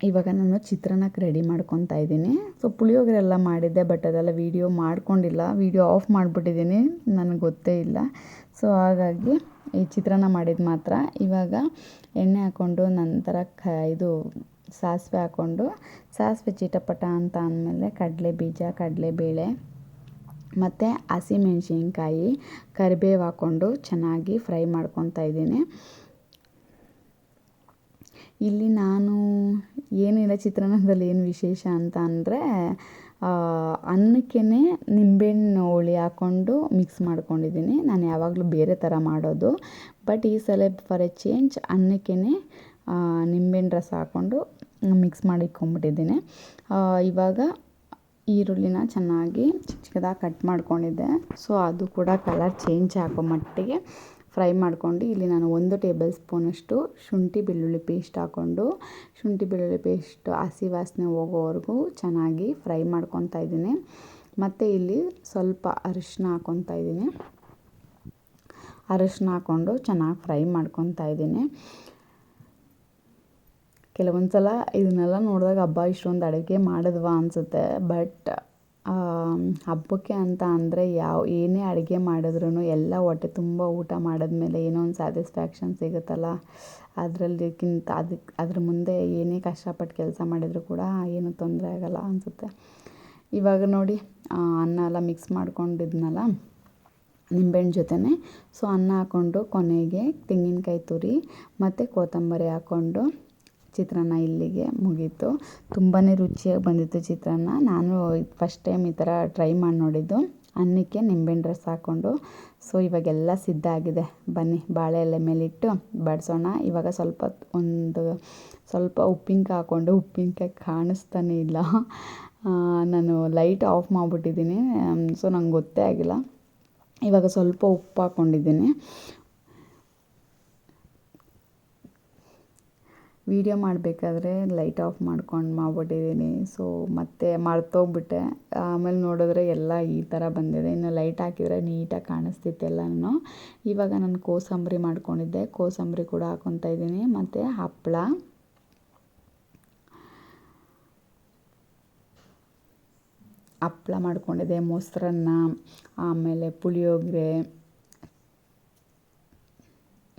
ಇವಾಗ ನಾನು ಚಿತ್ರಾನ್ನಕ್ಕೆ ರೆಡಿ ಮಾಡ್ಕೊತಾ ಇದ್ದೀನಿ. ಸೊ ಪುಳಿಯೋಗರೆ ಎಲ್ಲ ಮಾಡಿದ್ದೆ ಬಟ್ ಅದೆಲ್ಲ ವೀಡಿಯೋ ಮಾಡ್ಕೊಂಡಿಲ್ಲ. ವೀಡಿಯೋ ಆಫ್ ಮಾಡಿಬಿಟ್ಟಿದ್ದೀನಿ, ನನಗೆ ಗೊತ್ತೇ ಇಲ್ಲ. ಸೊ ಹಾಗಾಗಿ ಈ ಚಿತ್ರಾನ್ನ ಮಾಡಿದ ಮಾತ್ರ. ಇವಾಗ ಎಣ್ಣೆ ಹಾಕ್ಕೊಂಡು ನಂತರ ಕ, ಇದು ಸಾಸಿವೆ ಹಾಕ್ಕೊಂಡು ಸಾಸಿವೆ ಚಿಟಪಟ ಅಂತ ಅಂದಮೇಲೆ ಕಡಲೆ ಬೀಜ ಕಡಲೆಬೇಳೆ ಮತ್ತು ಹಸಿಮೆಣ್ಸಿನ್ಕಾಯಿ ಕರಿಬೇವು ಹಾಕ್ಕೊಂಡು ಚೆನ್ನಾಗಿ ಫ್ರೈ ಮಾಡ್ಕೊತಾ ಇದ್ದೀನಿ. ಇಲ್ಲಿ ನಾನು ಏನಿಲ್ಲ, ಚಿತ್ರಾನ್ನದಲ್ಲಿ ಏನು ವಿಶೇಷ ಅಂತ ಅಂದರೆ ಅನ್ನಕ್ಕೆ ನಿಂಬೆಹಣ್ಣು ಹುಳಿ ಹಾಕ್ಕೊಂಡು ಮಿಕ್ಸ್ ಮಾಡ್ಕೊಂಡಿದ್ದೀನಿ. ನಾನು ಯಾವಾಗಲೂ ಬೇರೆ ಥರ ಮಾಡೋದು. ಬಟ್ ಈ ಸಲ ಫಾರ್ ಎ ಚೇಂಜ್ ಅನ್ನಕ್ಕೆ ನಿಂಬೆಹಣ್ಣು ರಸ ಹಾಕ್ಕೊಂಡು ಮಿಕ್ಸ್ ಮಾಡಿ ಇಟ್ಕೊಂಬಿಟ್ಟಿದ್ದೀನಿ ಇವಾಗ ಈರುಳ್ಳಿನ ಚೆನ್ನಾಗಿ ಚಿಕ್ಕ ಚಿಕ್ಕದಾಗಿ ಕಟ್ ಮಾಡ್ಕೊಂಡಿದ್ದೆ. ಸೊ ಅದು ಕೂಡ ಕಲರ್ ಚೇಂಜ್ ಆಗೋ ಮಟ್ಟಿಗೆ ಫ್ರೈ ಮಾಡ್ಕೊಂಡು ಇಲ್ಲಿ ನಾನು ಒಂದು ಟೇಬಲ್ ಸ್ಪೂನಷ್ಟು ಶುಂಠಿ ಬೆಳ್ಳುಳ್ಳಿ ಪೇಸ್ಟ್ ಹಾಕ್ಕೊಂಡು, ಶುಂಠಿ ಬೆಳ್ಳುಳ್ಳಿ ಪೇಸ್ಟ್ ಹಸಿ ವಾಸನೆ ಹೋಗೋವರೆಗೂ ಚೆನ್ನಾಗಿ ಫ್ರೈ ಮಾಡ್ಕೊತಾ ಇದ್ದೀನಿ. ಮತ್ತು ಇಲ್ಲಿ ಸ್ವಲ್ಪ ಅರಿಶಿನ ಹಾಕ್ಕೊತಾ ಇದ್ದೀನಿ. ಅರಿಶಿನ ಹಾಕ್ಕೊಂಡು ಚೆನ್ನಾಗಿ ಫ್ರೈ ಮಾಡ್ಕೊತಾ ಇದ್ದೀನಿ. ಕೆಲವೊಂದು ಸಲ ಇದನ್ನೆಲ್ಲ ನೋಡಿದಾಗ ಹಬ್ಬ ಇಷ್ಟೊಂದು ಅಡುಗೆ ಮಾಡಿದ್ವಾ? ಅನಿಸುತ್ತೆ. ಬಟ್ ಹಬ್ಬಕ್ಕೆ ಅಂತ ಅಂದರೆ ಯಾವ, ಏನೇ ಅಡುಗೆ ಮಾಡಿದ್ರೂ ಎಲ್ಲ ಹೊಟ್ಟೆ ತುಂಬ ಊಟ ಮಾಡಿದ್ಮೇಲೆ ಏನೋ ಒಂದು ಸ್ಯಾಟಿಸ್ಫ್ಯಾಕ್ಷನ್ ಸಿಗುತ್ತಲ್ಲ. ಅದರಲ್ಲಿಕ್ಕಿಂತ ಅದಕ್ಕೆ ಅದ್ರ ಮುಂದೆ ಏನೇ ಕಷ್ಟಪಟ್ಟು ಕೆಲಸ ಮಾಡಿದರೂ ಕೂಡ ಏನೂ ತೊಂದರೆ ಆಗಲ್ಲ ಅನಿಸುತ್ತೆ. ಇವಾಗ ನೋಡಿ ಅನ್ನ ಎಲ್ಲ ಮಿಕ್ಸ್ ಮಾಡ್ಕೊಂಡಿದ್ನಲ್ಲ, ನಿಂಬೆಹಣ್ಣು ಜೊತೆನೇ. ಸೊ ಅನ್ನ ಹಾಕ್ಕೊಂಡು ಕೊನೆಗೆ ತೆಂಗಿನಕಾಯಿ ತುರಿ ಮತ್ತು ಕೊತ್ತಂಬರಿ ಹಾಕ್ಕೊಂಡು ಚಿತ್ರಾನ್ನ ಇಲ್ಲಿಗೆ ಮುಗೀತು. ತುಂಬಾ ರುಚಿಯಾಗಿ ಬಂದಿತ್ತು ಚಿತ್ರಾನ್ನ. ನಾನು ಫಸ್ಟ್ ಟೈಮ್ ಈ ಥರ ಟ್ರೈ ಮಾಡಿ ನೋಡಿದ್ದು. ಅನ್ನಕ್ಕೆ ನಿಂಬೆಹಣ್ಣು ರಸ ಹಾಕ್ಕೊಂಡು. ಸೊ ಇವಾಗೆಲ್ಲ ಸಿದ್ಧ ಆಗಿದೆ. ಬನ್ನಿ ಬಾಳೆ ಎಲೆ ಮೇಲಿಟ್ಟು ಬಡಿಸೋಣ. ಇವಾಗ ಸ್ವಲ್ಪ ಒಂದು ಸ್ವಲ್ಪ ಉಪ್ಪಿನಕಾಯಿ ಹಾಕ್ಕೊಂಡು, ಉಪ್ಪಿನಕಾಯಿ ಕಾಣಿಸ್ತಾನೆ ಇಲ್ಲ. ನಾನು ಲೈಟ್ ಆಫ್ ಮಾಡಿಬಿಟ್ಟಿದ್ದೀನಿ. ಸೊ ನಂಗೆ ಗೊತ್ತೇ ಆಗಿಲ್ಲ. ಇವಾಗ ಸ್ವಲ್ಪ ಉಪ್ಪು ಹಾಕ್ಕೊಂಡಿದ್ದೀನಿ ವೀಡಿಯೋ ಮಾಡಬೇಕಾದ್ರೆ ಲೈಟ್ ಆಫ್ ಮಾಡ್ಕೊಂಡು ಮಾಡ್ಬಿಟ್ಟಿದ್ದೀನಿ ಸೊ ಮತ್ತೆ ಮರ್ತೋಗ್ಬಿಟ್ಟೆ. ಆಮೇಲೆ ನೋಡಿದ್ರೆ ಎಲ್ಲ ಈ ಥರ ಬಂದಿದೆ. ಇನ್ನು ಲೈಟ್ ಹಾಕಿದರೆ ನೀಟಾಗಿ ಕಾಣಿಸ್ತಿತ್ತು ಎಲ್ಲನೂ. ಇವಾಗ ನಾನು ಕೋಸಂಬರಿ ಮಾಡ್ಕೊಂಡಿದ್ದೆ. ಕೋಸಂಬರಿ ಕೂಡ ಹಾಕೊತಾ ಇದ್ದೀನಿ. ಮತ್ತು ಹಪ್ಪಳ ಹಪ್ಪಳ ಮಾಡ್ಕೊಂಡಿದ್ದೆ ಮೊಸರನ್ನ. ಆಮೇಲೆ ಪುಳಿಯೋಗರೆ.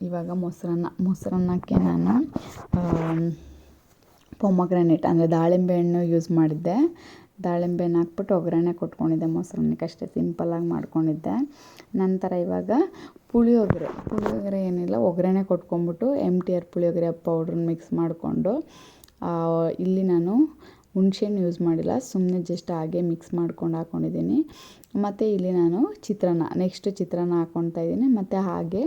ಇವಾಗ ಮೊಸರನ್ನ ಮೊಸರನ್ನಕ್ಕೆ ನಾನು ಪೊಮಗ್ರಾನೇಟ್ ಅಂದರೆ ದಾಳಿಂಬೆ ಹಣ್ಣು ಯೂಸ್ ಮಾಡಿದ್ದೆ. ದಾಳಿಂಬೆ ಹಣ್ಣು ಹಾಕ್ಬಿಟ್ಟು ಒಗ್ಗರಣೆ ಕೊಟ್ಕೊಂಡಿದ್ದೆ ಮೊಸರನ್ನಕ್ಕೆ ಅಷ್ಟೇ ಸಿಂಪಲ್ಲಾಗಿ ಮಾಡ್ಕೊಂಡಿದ್ದೆ. ನಂತರ ಇವಾಗ ಪುಳಿಯೋಗರೆ ಪುಳಿಯೋಗರೆ ಏನಿಲ್ಲ, ಒಗ್ಗರಣೆ ಕೊಟ್ಕೊಂಡ್ಬಿಟ್ಟು ಎಂ ಟಿ ಆರ್ ಪುಳಿಯೋಗರೆ ಪೌಡ್ರನ್ನ ಮಿಕ್ಸ್ ಮಾಡಿಕೊಂಡು ಇಲ್ಲಿ ನಾನು ಹುಣ್ಸೆಹಣ್ಣು ಯೂಸ್ ಮಾಡಿಲ್ಲ ಸುಮ್ಮನೆ ಜಸ್ಟ್ ಹಾಗೆ ಮಿಕ್ಸ್ ಮಾಡ್ಕೊಂಡು ಹಾಕ್ಕೊಂಡಿದ್ದೀನಿ ಮತ್ತು ಇಲ್ಲಿ ನಾನು ಚಿತ್ರಾನ್ನ ನೆಕ್ಸ್ಟ್ ಚಿತ್ರಾನ್ನ ಹಾಕ್ಕೊಳ್ತಾ ಇದ್ದೀನಿ. ಮತ್ತು ಹಾಗೆ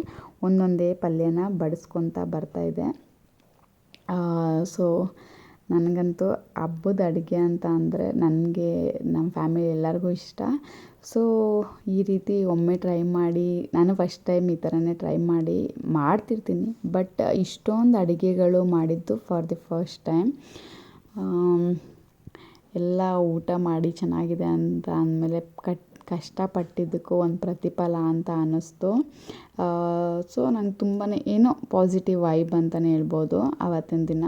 ಒಂದೊಂದೇ ಪಲ್ಯನ ಬಡಿಸ್ಕೊತಾ ಬರ್ತಾಯಿದೆ ಸೊ ನನಗಂತೂ ಹಬ್ಬದ ಅಡುಗೆ ಅಂತ ಅಂದರೆ ನನಗೆ ನಮ್ಮ ಫ್ಯಾಮಿಲಿ ಎಲ್ಲರಿಗೂ ಇಷ್ಟ. ಸೊ ಈ ರೀತಿ ಒಮ್ಮೆ ಟ್ರೈ ಮಾಡಿ, ನಾನು ಫಸ್ಟ್ ಟೈಮ್ ಈ ಥರನೇ ಟ್ರೈ ಮಾಡಿ ಮಾಡ್ತಿರ್ತೀನಿ. ಬಟ್ ಇಷ್ಟೊಂದು ಅಡುಗೆಗಳು ಮಾಡಿದ್ದು ಫಾರ್ ದಿ ಫಸ್ಟ್ ಟೈಮ್ ಎಲ್ಲ ಊಟ ಮಾಡಿ ಚೆನ್ನಾಗಿದೆ ಅಂತ ಅಂದಮೇಲೆ ಕಟ್, ಕಷ್ಟಪಟ್ಟಿದ್ದಕ್ಕೂ ಒಂದು ಪ್ರತಿಫಲ ಅಂತ ಅನ್ನಿಸ್ತು. ಸೊ ನಂಗೆ ತುಂಬಾ ಏನೋ ಪಾಸಿಟಿವ್ ವೈಬ್ ಅಂತಲೇ ಹೇಳ್ಬೋದು ಆವತ್ತಿನ ದಿನ.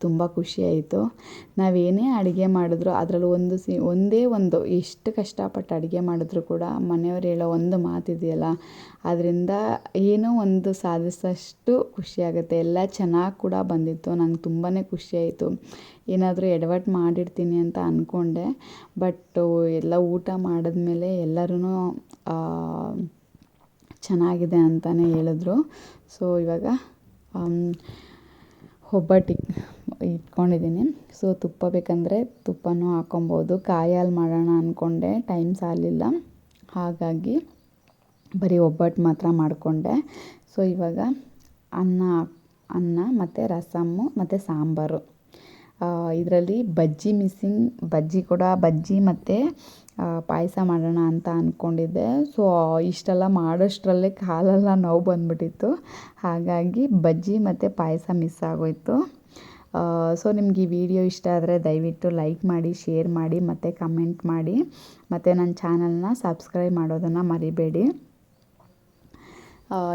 ತುಂಬ ಖುಷಿಯಾಯಿತು. ನಾವೇನೇ ಅಡುಗೆ ಮಾಡಿದ್ರು ಅದರಲ್ಲಿ ಒಂದು ಸಿ, ಒಂದೇ ಒಂದು, ಎಷ್ಟು ಕಷ್ಟಪಟ್ಟು ಅಡುಗೆ ಮಾಡಿದ್ರು ಕೂಡ ಮನೆಯವ್ರು ಹೇಳೋ ಒಂದು ಮಾತಿದೆಯಲ್ಲ ಅದರಿಂದ ಏನೋ ಒಂದು ಸಾಧಿಸೋಷ್ಟು ಖುಷಿಯಾಗುತ್ತೆ. ಎಲ್ಲ ಚೆನ್ನಾಗಿ ಕೂಡ ಬಂದಿತ್ತು. ನಂಗೆ ತುಂಬಾ ಖುಷಿಯಾಯಿತು. ಏನಾದರೂ ಎಡವಟ್ಟು ಮಾಡಿರ್ತೀನಿ ಅಂತ ಅಂದ್ಕೊಂಡೆ ಬಟ್ಟು ಎಲ್ಲ ಊಟ ಮಾಡಿದ್ಮೇಲೆ ಎಲ್ಲರೂ ಚೆನ್ನಾಗಿದೆ ಅಂತಲೇ ಹೇಳಿದ್ರು. ಸೊ, ಇವಾಗ ಒಬ್ಬಟ್ಟು. ಇಟ್ಕೊಂಡಿದ್ದೀನಿ. ಸೊ ತುಪ್ಪ ಬೇಕಂದರೆ ತುಪ್ಪನೂ ಹಾಕ್ಕೊಬೋದು ಕಾಯಿ ಹಾಲು ಮಾಡೋಣ ಅಂದ್ಕೊಂಡೆ ಟೈಮ್ ಸಾಲಿಲ್ಲ. ಹಾಗಾಗಿ ಬರೀ ಒಬ್ಬಟ್ಟು ಮಾತ್ರ ಮಾಡಿಕೊಂಡೆ. ಸೊ ಇವಾಗ ಅನ್ನ ಅನ್ನ ಮತ್ತು ರಸಮ್ಮು ಮತ್ತು ಸಾಂಬಾರು. ಇದರಲ್ಲಿ ಬಜ್ಜಿ ಮಿಸ್ಸಿಂಗ್, ಬಜ್ಜಿ ಕೂಡ, ಬಜ್ಜಿ ಮತ್ತು ಪಾಯಸ ಮಾಡೋಣ ಅಂತ ಅಂದ್ಕೊಂಡಿದ್ದೆ ಸೊ ಇಷ್ಟೆಲ್ಲ ಮಾಡೋಷ್ಟರಲ್ಲೇ ಕಾಲೆಲ್ಲ ನೋವು ಬಂದುಬಿಟ್ಟಿತ್ತು. ಹಾಗಾಗಿ ಬಜ್ಜಿ ಮತ್ತು ಪಾಯಸ ಮಿಸ್ ಆಗೋಯಿತು. ಸೊ ನಿಮ್ಗೆ ಈ ವಿಡಿಯೋ ಇಷ್ಟ ಆದರೆ ದಯವಿಟ್ಟು ಲೈಕ್ ಮಾಡಿ ಶೇರ್ ಮಾಡಿ, ಮತ್ತು ಕಮೆಂಟ್ ಮಾಡಿ. ಮತ್ತು ನನ್ನ ಚಾನಲ್ನ ಸಬ್ಸ್ಕ್ರೈಬ್ ಮಾಡೋದನ್ನು ಮರಿಬೇಡಿ.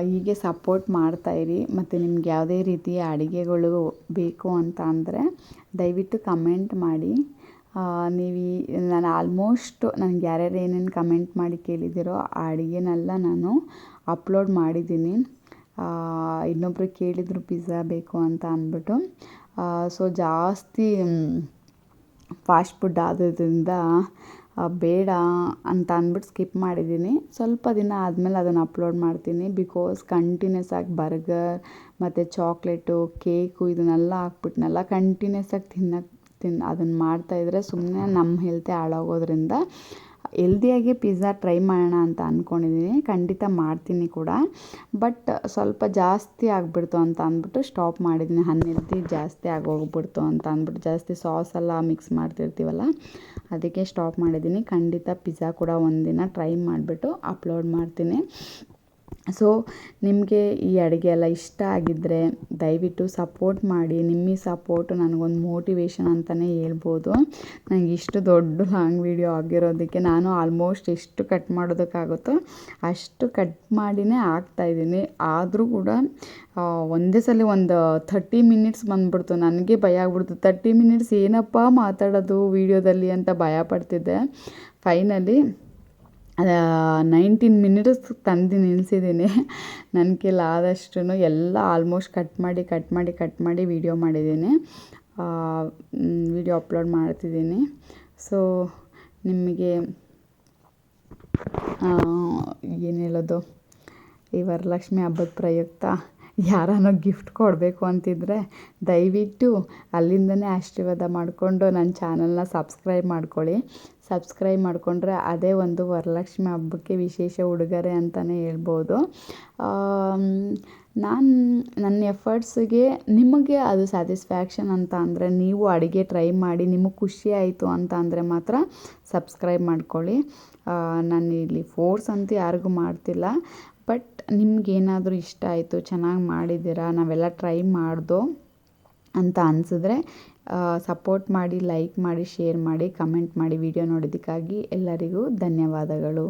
ಹೀಗೆ ಸಪೋರ್ಟ್ ಮಾಡ್ತಾಯಿರಿ ಮತ್ತು ನಿಮ್ಗೆ ಯಾವುದೇ ರೀತಿಯ ಅಡುಗೆಗಳು ಬೇಕು ಅಂತ ಅಂದರೆ ದಯವಿಟ್ಟು ಕಮೆಂಟ್ ಮಾಡಿ. ನೀವು ನಾನು ಆಲ್ಮೋಸ್ಟ್ ನನಗೆ ಯಾರ್ಯಾರು ಏನೇನು ಕಮೆಂಟ್ ಮಾಡಿ ಕೇಳಿದ್ದೀರೋ ಆ ಅಡುಗೆನೆಲ್ಲ ನಾನು ಅಪ್ಲೋಡ್ ಮಾಡಿದ್ದೀನಿ. ಇನ್ನೊಬ್ಬರು ಕೇಳಿದರು ಪಿಜ್ಜಾ ಬೇಕು ಅಂತ ಅಂದ್ಬಿಟ್ಟು. ಸೊ ಜಾಸ್ತಿ ಫಾಸ್ಟ್ ಫುಡ್ ಆಗೋದ್ರಿಂದ ಬೇಡ ಅಂತ ಅಂದ್ಬಿಟ್ಟು ಸ್ಕಿಪ್ ಮಾಡಿದ್ದೀನಿ. ಸ್ವಲ್ಪ ದಿನ ಆದಮೇಲೆ ಅದನ್ನು ಅಪ್ಲೋಡ್ ಮಾಡ್ತೀನಿ. ಬಿಕಾಸ್ ಕಂಟಿನ್ಯೂಸ್ ಆಗಿ ಬರ್ಗರ್ ಮತ್ತು ಚಾಕ್ಲೇಟು ಕೇಕು ಇದನ್ನೆಲ್ಲ ಹಾಕ್ಬಿಟ್ನೆಲ್ಲ ಕಂಟಿನ್ಯೂಸ್ ಆಗಿ ತಿನ್ನೋಕ್ಕೆ ತಿನ್ ಅದನ್ನು ಮಾಡ್ತಾಯಿದ್ರೆ ಸುಮ್ಮನೆ ನಮ್ಮ ಹೆಲ್ತೇ ಹಾಳಾಗೋದ್ರಿಂದ ಎಲ್ದಿಯಾಗಿ ಪಿಜ್ಜಾ ಟ್ರೈ ಮಾಡೋಣ ಅಂತ ಅಂದ್ಕೊಂಡಿದ್ದೀನಿ ಖಂಡಿತ ಮಾಡ್ತೀನಿ ಕೂಡ. ಬಟ್ ಸ್ವಲ್ಪ ಜಾಸ್ತಿ ಆಗಿಬಿಡ್ತು ಅಂತ ಅಂದ್ಬಿಟ್ಟು ಸ್ಟಾಪ್ ಮಾಡಿದ್ದೀನಿ ಹನ್ನೆಲ್ದಿ ಜಾಸ್ತಿ ಆಗೋಗ್ಬಿಡ್ತು ಅಂತ ಅಂದ್ಬಿಟ್ಟು ಜಾಸ್ತಿ ಸಾಸ್ ಎಲ್ಲ ಮಿಕ್ಸ್ ಮಾಡ್ತಿರ್ತೀವಲ್ಲ, ಅದಕ್ಕೆ ಸ್ಟಾಪ್ ಮಾಡಿದ್ದೀನಿ ಖಂಡಿತ ಪಿಜ್ಜಾ ಕೂಡ ಒಂದಿನ ಟ್ರೈ ಮಾಡಿಬಿಟ್ಟು ಅಪ್ಲೋಡ್ ಮಾಡ್ತೀನಿ. ಸೊ ನಿಮಗೆ ಈ ಅಡುಗೆ ಎಲ್ಲ ಇಷ್ಟ ಆಗಿದ್ದರೆ ದಯವಿಟ್ಟು ಸಪೋರ್ಟ್ ಮಾಡಿ. ನಿಮ್ಮ ಸಪೋರ್ಟು ನನಗೊಂದು ಮೋಟಿವೇಶನ್ ಅಂತಲೇ ಹೇಳ್ಬೋದು. ನನಗೆ ಇಷ್ಟು ದೊಡ್ಡ ಲಾಂಗ್ ವೀಡಿಯೋ ಆಗಿರೋದಕ್ಕೆ ನಾನು ಆಲ್ಮೋಸ್ಟ್ ಎಷ್ಟು ಕಟ್ ಮಾಡೋದಕ್ಕಾಗುತ್ತೋ ಅಷ್ಟು ಕಟ್ ಮಾಡಿಯೇ ಹಾಕ್ತಾಯಿದ್ದೀನಿ ಆದರೂ ಕೂಡ ಒಂದೇ ಸಲ ಒಂದು ಥರ್ಟಿ ಮಿನಿಟ್ಸ್ ಬಂದ್ಬಿಡ್ತು. ನನಗೆ ಭಯ ಆಗ್ಬಿಡ್ತು. ಥರ್ಟಿ ಮಿನಿಟ್ಸ್ ಏನಪ್ಪ ಮಾತಾಡೋದು ವೀಡಿಯೋದಲ್ಲಿ ಅಂತ ಭಯ ಪಡ್ತಿದ್ದೆ. ಫೈನಲಿ ನೈನ್ಟೀನ್ ಮಿನಿಟ್ಸ್ ತಂದು ನಿಲ್ಲಿಸಿದ್ದೀನಿ ನನ್ನ ಕೈಲಿ ಆದಷ್ಟು ಎಲ್ಲ ಆಲ್ಮೋಸ್ಟ್ ಕಟ್ ಮಾಡಿ ಕಟ್ ಮಾಡಿ ಕಟ್ ಮಾಡಿ ವೀಡಿಯೋ ಮಾಡಿದ್ದೀನಿ ವೀಡಿಯೋ ಅಪ್ಲೋಡ್ ಮಾಡ್ತಿದ್ದೀನಿ ಸೊ ನಿಮಗೆ ಏನು ಹೇಳೋದು? ಈ ವರಲಕ್ಷ್ಮಿ ಹಬ್ಬದ ಪ್ರಯುಕ್ತ. ಯಾರಾನೋ ಗಿಫ್ಟ್ ಕೊಡಬೇಕು ಅಂತಿದ್ದರೆ ದಯವಿಟ್ಟು ಅಲ್ಲಿಂದನೇ ಆಶೀರ್ವಾದ ಮಾಡಿಕೊಂಡು ನನ್ನ ಚಾನಲ್ನ ಸಬ್ಸ್ಕ್ರೈಬ್ ಮಾಡ್ಕೊಳ್ಳಿ. ಸಬ್ಸ್ಕ್ರೈಬ್ ಮಾಡಿಕೊಂಡ್ರೆ ಅದೇ ಒಂದು ವರಲಕ್ಷ್ಮಿ ಹಬ್ಬಕ್ಕೆ ವಿಶೇಷ ಉಡುಗೊರೆ ಅಂತಲೇ ಹೇಳ್ಬೋದು. ನಾನು ನನ್ನ ಎಫರ್ಟ್ಸಿಗೆ ನಿಮಗೆ ಅದು ಸ್ಯಾಟಿಸ್ಫ್ಯಾಕ್ಷನ್ ಅಂತ ಅಂದರೆ ನೀವು ಅಡುಗೆ ಟ್ರೈ ಮಾಡಿ ನಿಮಗೆ ಖುಷಿ ಆಯಿತು ಅಂತ ಅಂದರೆ ಮಾತ್ರ ಸಬ್ಸ್ಕ್ರೈಬ್ ಮಾಡ್ಕೊಳ್ಳಿ. ನಾನು ಇಲ್ಲಿ ಫೋರ್ಸ್ ಅಂತ ಯಾರಿಗೂ ಮಾಡ್ತಿಲ್ಲ. ಬಟ್ ನಿಮಗೇನಾದರೂ ಇಷ್ಟ ಆಯಿತು, ಚೆನ್ನಾಗಿ ಮಾಡಿದ್ದೀರಾ, ನಾವೆಲ್ಲ ಟ್ರೈ ಮಾಡ್ದೋ ಅಂತ ಅನಿಸಿದ್ರೆ ಸಪೋರ್ಟ್ ಮಾಡಿ, ಲೈಕ್ ಮಾಡಿ, ಶೇರ್ ಮಾಡಿ, ಕಮೆಂಟ್ ಮಾಡಿ, ವಿಡಿಯೋ ನೋಡಿದ್ದಕ್ಕಾಗಿ ಎಲ್ಲರಿಗೂ ಧನ್ಯವಾದಗಳು.